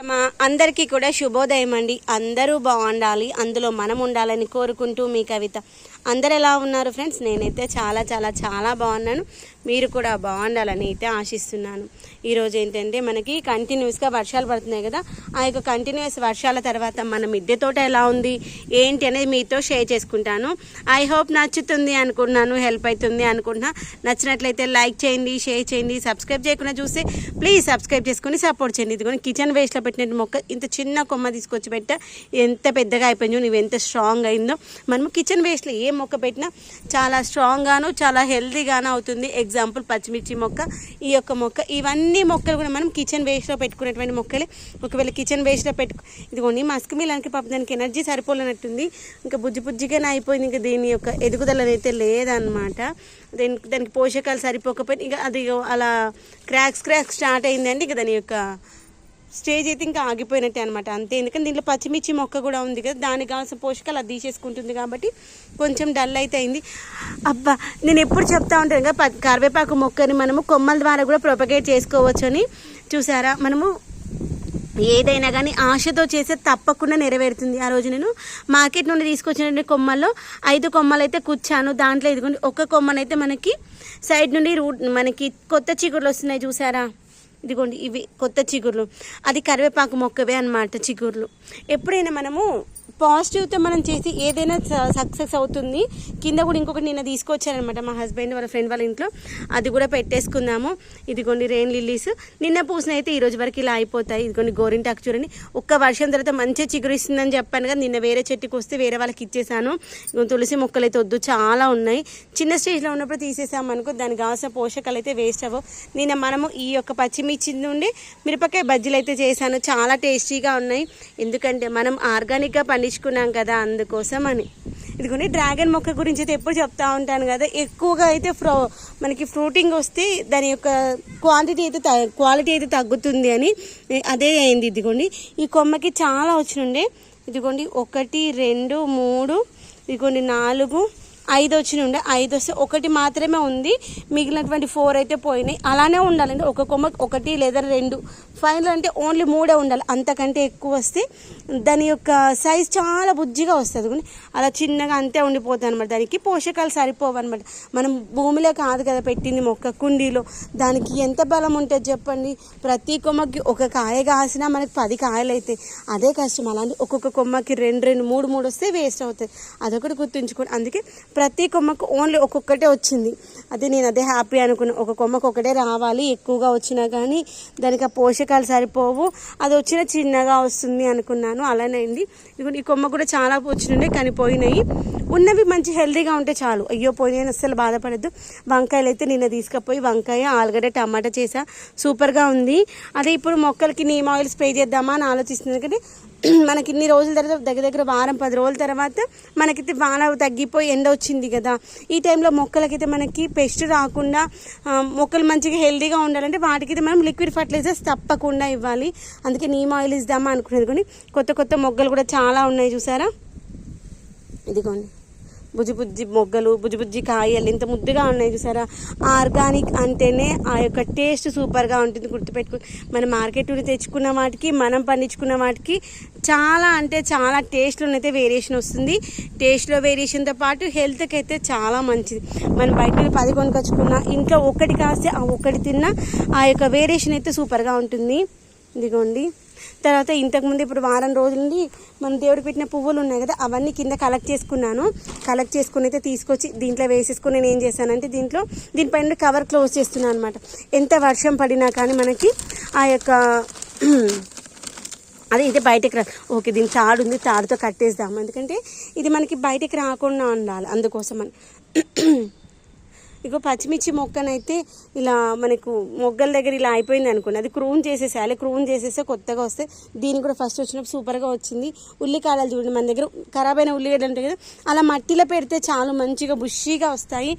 మా అందరికీ కూడా శుభోదయం అండి. అందరూ బాగుండాలి. అందులో మనం ఉండాలని కోరుకుంటూ మీ కవిత. అందరు ఎలా ఉన్నారు ఫ్రెండ్స్? నేనైతే చాలా చాలా చాలా బాగున్నాను. మీరు కూడా బాగుండాలని అయితే ఆశిస్తున్నాను. ఈరోజు ఏంటంటే మనకి కంటిన్యూస్గా వర్షాలు పడుతున్నాయి కదా ఆ యొక్క కంటిన్యూస్ వర్షాల తర్వాత మన మిద్దె తోట ఎలా ఉంది ఏంటి అనేది మీతో షేర్ చేసుకుంటాను. ఐ హోప్ నచ్చుతుంది అనుకున్నాను హెల్ప్ అవుతుంది అనుకుంటున్నా. నచ్చినట్లయితే లైక్ చేయండి షేర్ చేయండి సబ్స్క్రైబ్ చేయకుండా చూస్తే ప్లీజ్ సబ్స్క్రైబ్ చేసుకొని సపోర్ట్ చేయండి. ఇదిగోని కిచెన్ వేస్ట్లో పెట్టిన మొక్క ఇంత చిన్న కొమ్మ తీసుకొచ్చి పెట్ట ఎంత పెద్దగా అయిపోయిందో నువ్వు ఎంత స్ట్రాంగ్ అయిందో. మనము కిచెన్ వేస్ట్లో ఏ మొక్క పెట్టినా చాలా స్ట్రాంగ్గాను చాలా హెల్తీగాను అవుతుంది. ఎగ్జాంపుల్ పచ్చిమిర్చి మొక్క ఈ యొక్క మొక్క. ఇవన్నీ మొక్కలు కూడా మనం కిచెన్ వేస్ట్లో పెట్టుకునేటువంటి మొక్కలే. ఒకవేళ కిచెన్ వేస్ట్లో పెట్టుకు ఇదిగోండి మస్క్ మిలానికి పాప దానికి ఎనర్జీ సరిపోలేనట్టుంది. ఇంకా బుజ్జి బుజ్జిగానే అయిపోయింది ఇంకా దీని యొక్క ఎదుగుదల అయితే లేదనమాట దానికి దానికి పోషకాలు సరిపోకపోయినా ఇక అది అలా క్రాక్స్ క్రాక్స్ స్టార్ట్ అయిందండి. ఇక దాని యొక్క స్టేజ్ అయితే ఇంకా ఆగిపోయినట్టే అనమాట అంతే. ఎందుకంటే దీంట్లో పచ్చిమిర్చి మొక్క కూడా ఉంది కదా దానికి కావాల్సిన పోషకాలు అది తీసేసుకుంటుంది కాబట్టి కొంచెం డల్ అయితే అయింది. అబ్బా నేను ఎప్పుడు చెప్తా ఉంటాను కదా కరివేపాకు మొక్కని మనము కొమ్మల ద్వారా కూడా ప్రొపగేట్ చేసుకోవచ్చు అని చూసారా? మనము ఏదైనా కానీ ఆశతో చేస్తే తప్పకుండా నెరవేరుతుంది. ఆ రోజు నేను మార్కెట్ నుండి తీసుకొచ్చిన కొమ్మల్లో ఐదు కొమ్మలు అయితే కూర్చాను. దాంట్లో ఇదిగోండి ఒక కొమ్మనైతే మనకి సైడ్ నుండి రూట్ మనకి కొత్త చిగురులు వస్తున్నాయి చూసారా? ఇదిగోండి ఇవి కొత్త చిగుర్లు. అది కరివేపాకు మొక్కవే అనమాట చిగుర్లు. ఎప్పుడైనా మనము పాజిటివ్తో మనం చేసి ఏదైనా సక్సెస్ అవుతుంది కింద కూడా ఇంకొకటి నిన్న తీసుకొచ్చారనమాట మా హస్బెండ్ వాళ్ళ ఫ్రెండ్ వాళ్ళ ఇంట్లో. అది కూడా పెట్టేసుకుందాము. ఇదిగోండి రెయిన్ లిల్లీస్ నిన్న పూసిన అయితే ఈ రోజు వరకు ఇలా అయిపోతాయి. ఇదిగోండి గోరింటాకు చూడండి. ఒక్క వర్షం తర్వాత మంచిగా చిగురిస్తుందని చెప్పాను కదా. నిన్న వేరే చెట్టుకి వస్తే వేరే వాళ్ళకి ఇచ్చేసాను. తులసి మొక్కలు అయితే వద్దు చాలా ఉన్నాయి. చిన్న స్టేజ్లో ఉన్నప్పుడు తీసేసాము అనుకో దానికి కావాల్సిన పోషకాలు అయితే వేస్ట్ అవ్వవు. నిన్న మనము ఈ యొక్క ఇచ్చింది నుండి మిరపకాయ బజ్జీలు అయితే చేశాను. చాలా టేస్టీగా ఉన్నాయి. ఎందుకంటే మనం ఆర్గానిక్గా పండించుకున్నాం కదా అందుకోసం అని. ఇదిగోండి డ్రాగన్ మొక్క గురించి అయితే ఎప్పుడు చెప్తా ఉంటాను కదా. ఎక్కువగా అయితే ఫ్రో మనకి ఫ్రూటింగ్ వస్తే దాని యొక్క క్వాంటిటీ అయితే క్వాలిటీ అయితే తగ్గుతుంది అని అదే అయింది ఇదిగోండి. ఈ కొమ్మకి చాలా వచ్చినుండే ఇదిగోండి ఒకటి రెండు మూడు ఇదిగోండి నాలుగు ఐదు వచ్చిన ఉండే ఐదు వస్తే ఒకటి మాత్రమే ఉంది. మిగిలినటువంటి ఫోర్ అయితే పోయినాయి. అలానే ఉండాలండి. ఒక కొమ్మ ఒకటి లేదా రెండు. ఫైనల్ అంటే ఓన్లీ మూడే ఉండాలి. అంతకంటే ఎక్కువ వస్తే దాని యొక్క సైజ్ చాలా బుజ్జిగా వస్తుంది. కానీ అలా చిన్నగా అంతే ఉండిపోతుంది అనమాట దానికి పోషకాలు సరిపోవు అనమాట మనం భూమిలో కాదు కదా పెట్టింది మొక్క. కుండీలో దానికి ఎంత బలం ఉంటుంది చెప్పండి. ప్రతి కొమ్మకి ఒక కాయ కాసినా మనకి పది కాయలు అవుతాయి అదే కష్టం. అలాంటి ఒక్కొక్క కొమ్మకి రెండు రెండు మూడు మూడు వస్తే వేస్ట్ అవుతాయి. అదొకటి గుర్తుంచుకోండి. అందుకే ప్రతి కొమ్మకు ఓన్లీ ఒక్కొక్కటే వచ్చింది. అదే నేను అదే హ్యాపీ అనుకున్నాను ఒక కొమ్మకు ఒకటే రావాలి ఎక్కువగా వచ్చినా కానీ దానికి ఆ పోషకాలు సరిపోవు. అది వచ్చిన చిన్నగా వస్తుంది అనుకున్నాను. అలానే అయింది. ఈ కొమ్మ కూడా చాలా వచ్చినాయి కానీ పోయినాయి. ఉన్నవి మంచి హెల్దీగా ఉంటే చాలు. అయ్యో పోయినాయని అస్సలు బాధపడద్దు. వంకాయలు అయితే నిన్న తీసుకుపోయి వంకాయ ఆలుగడ్డ టమాటా చేసా. సూపర్గా ఉంది. అదే ఇప్పుడు మొక్కలకి నీమ్ ఆయిల్ స్ప్రే చేద్దామా అని ఆలోచిస్తుంది ఎందుకంటే మనకి ఇన్ని రోజుల తర్వాత దగ్గర దగ్గర వారం పది రోజుల తర్వాత మనకైతే వాన తగ్గిపోయి ఎండ వచ్చింది కదా. ఈ టైంలో మొక్కలకైతే మనకి పెస్ట్ రాకుండా మొక్కలు మంచిగా హెల్దీగా ఉండాలంటే వాటికైతే మనం లిక్విడ్ ఫర్టిలైజర్స్ తప్పకుండా ఇవ్వాలి. అందుకే నీమ్ ఆయిల్ ఇద్దామా అనుకునేది కానీ కొత్త కొత్త మొగ్గలు కూడా చాలా ఉన్నాయి చూసారా? ఇదిగోండి. బుజ్జి బుజ్జి మొగ్గలు బుజ్జి బుజ్జి కాయలు ఇంత ముద్దుగా ఉన్నాయి చూసారా? ఆర్గానిక్ అంటేనే ఆ యొక్క టేస్ట్ సూపర్గా ఉంటుంది. గుర్తుపెట్టుకు మన మార్కెట్ నుండి తెచ్చుకున్న వాటికి మనం పండించుకున్న వాటికి చాలా అంటే చాలా టేస్ట్లో అయితే వేరియేషన్ వస్తుంది. టేస్ట్లో వేరియేషన్తో పాటు హెల్త్కి అయితే చాలా మంచిది. మనం బయట నుండి పది కొనుకొచ్చుకున్నా ఇంట్లో ఒకటి కాస్తే ఆ ఒకటి తిన్నా ఆ యొక్క వేరియేషన్ అయితే సూపర్గా ఉంటుంది. ఇదిగోండి. తర్వాత ఇంతకుముందు ఇప్పుడు వారం రోజుల నుండి మన దేవుడు పెట్టిన పువ్వులు ఉన్నాయి కదా అవన్నీ కింద కలెక్ట్ చేసుకున్నాను. కలెక్ట్ చేసుకుని అయితే తీసుకొచ్చి దీంట్లో వేసేసుకుని నేను ఏం చేశానంటే దీంట్లో దీనిపైన కవర్ క్లోజ్ చేస్తున్నాను అనమాట ఎంత వర్షం పడినా కానీ మనకి ఆ యొక్క అదే ఇది బయటకు రా ఓకే దీని తాడు ఉంది తాడుతో కట్టేద్దాం ఎందుకంటే ఇది మనకి బయటకు రాకుండా ఉండాలి అందుకోసం అని ఇగో పచ్చిమిర్చి మొక్కనైతే ఇలా మనకు మొగ్గల దగ్గర ఇలా అయిపోయింది అనుకోండి. అది క్రూన్ చేసేసేయాలి క్రూన్ చేసేస్తే కొత్తగా వస్తే దీనికి కూడా ఫస్ట్ వచ్చినప్పుడు సూపర్గా వచ్చింది. ఉల్లికాయలు చూడండి మన దగ్గర ఖరాబ్ అయిన ఉల్లిగడ్డలు ఉంటాయి కదా అలా మట్టిలో పెడితే చాలా మంచిగా బుష్షీగా వస్తాయి.